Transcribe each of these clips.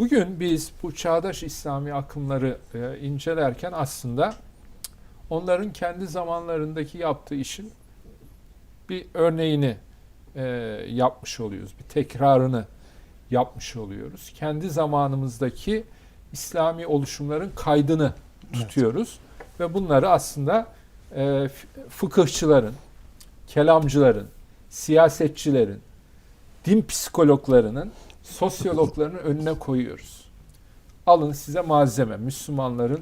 Bugün biz bu çağdaş İslami akımları e, incelerken aslında onların kendi zamanlarındaki yaptığı işin bir örneğini e, yapmış oluyoruz. Bir tekrarını yapmış oluyoruz. Kendi zamanımızdaki İslami oluşumların kaydını tutuyoruz ve bunları aslında e, fıkıhçıların, kelamcıların, siyasetçilerin, din psikologlarının, sosyologların önüne koyuyoruz. Alın size malzeme. Müslümanların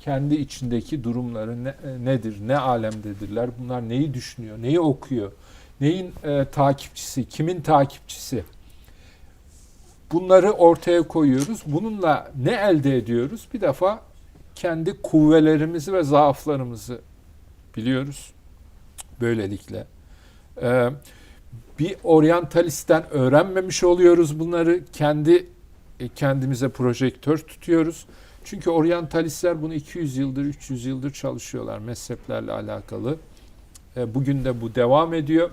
kendi içindeki durumları ne- e, nedir, ne alemdedirler, bunlar neyi düşünüyor, neyi okuyor, neyin e, takipçisi, kimin takipçisi. Bunları ortaya koyuyoruz. Bununla ne elde ediyoruz? Bir defa kendi kuvvelerimizi ve zaaflarımızı biliyoruz. Böylelikle. Ee, bir oryantalistten öğrenmemiş oluyoruz bunları. Kendi e, kendimize projektör tutuyoruz. Çünkü oryantalistler bunu 200 yıldır, 300 yıldır çalışıyorlar mezheplerle alakalı. E, Bugün de bu devam ediyor.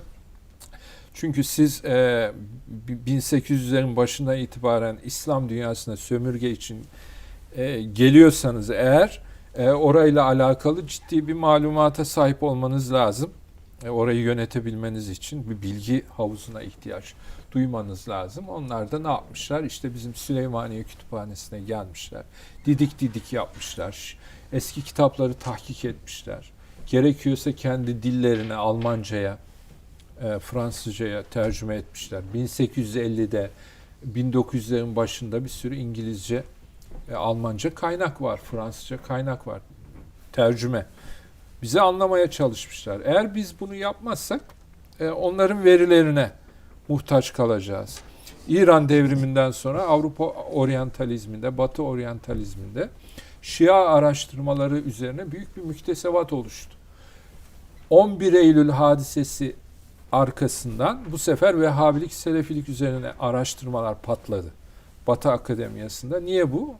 Çünkü siz e, 1800'lerin başından itibaren İslam dünyasına sömürge için e, geliyorsanız eğer e, orayla alakalı ciddi bir malumata sahip olmanız lazım. E, orayı yönetebilmeniz için bir bilgi havuzuna ihtiyaç duymanız lazım. Onlar da ne yapmışlar? İşte bizim Süleymaniye Kütüphanesi'ne gelmişler. Didik didik yapmışlar. Eski kitapları tahkik etmişler. Gerekiyorsa kendi dillerine, Almanca'ya, e, Fransızca'ya tercüme etmişler. 1850'de 1900'lerin başında bir sürü İngilizce, e, Almanca kaynak var, Fransızca kaynak var. Tercüme. Bizi anlamaya çalışmışlar. Eğer biz bunu yapmazsak e, onların verilerine muhtaç kalacağız. İran devriminden sonra Avrupa oryantalizminde, Batı oryantalizminde Şia araştırmaları üzerine büyük bir müktesebat oluştu. 11 Eylül hadisesi arkasından bu sefer Vehhabilik, Selefilik üzerine araştırmalar patladı. Batı Akademiyası'nda. Niye bu?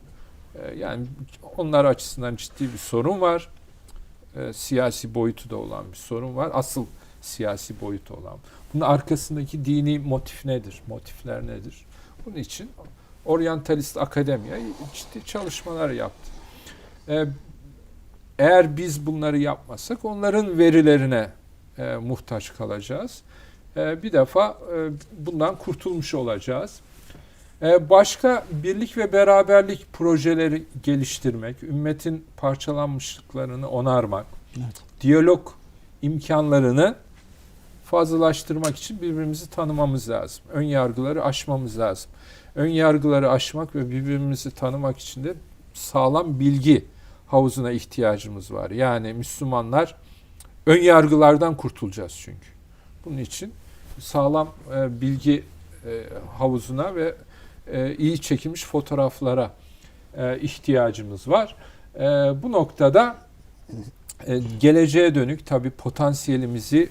Ee, Yani onlar açısından ciddi bir sorun var. Ee, Siyasi boyutu da olan bir sorun var. Asıl siyasi boyutu olan. Bunun arkasındaki dini motif nedir? Motifler nedir? Bunun için Oryantalist Akademiya ciddi çalışmalar yaptı. Ee, Eğer biz bunları yapmazsak onların verilerine e, muhtaç kalacağız. E, bir defa e, bundan kurtulmuş olacağız. E, başka birlik ve beraberlik projeleri geliştirmek, ümmetin parçalanmışlıklarını onarmak, Evet. diyalog imkanlarını fazlalaştırmak için birbirimizi tanımamız lazım. Ön yargıları aşmamız lazım. Ön yargıları aşmak ve birbirimizi tanımak için de sağlam bilgi havuzuna ihtiyacımız var. Yani Müslümanlar ön yargılardan kurtulacağız çünkü. Bunun için sağlam e, bilgi e, havuzuna ve e, iyi çekilmiş fotoğraflara e, ihtiyacımız var. E, bu noktada geleceğe dönük tabii potansiyelimizi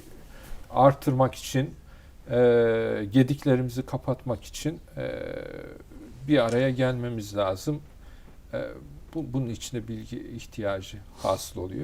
artırmak için, gediklerimizi kapatmak için bir araya gelmemiz lazım. Bu, bunun içinde bilgi ihtiyacı hasıl oluyor.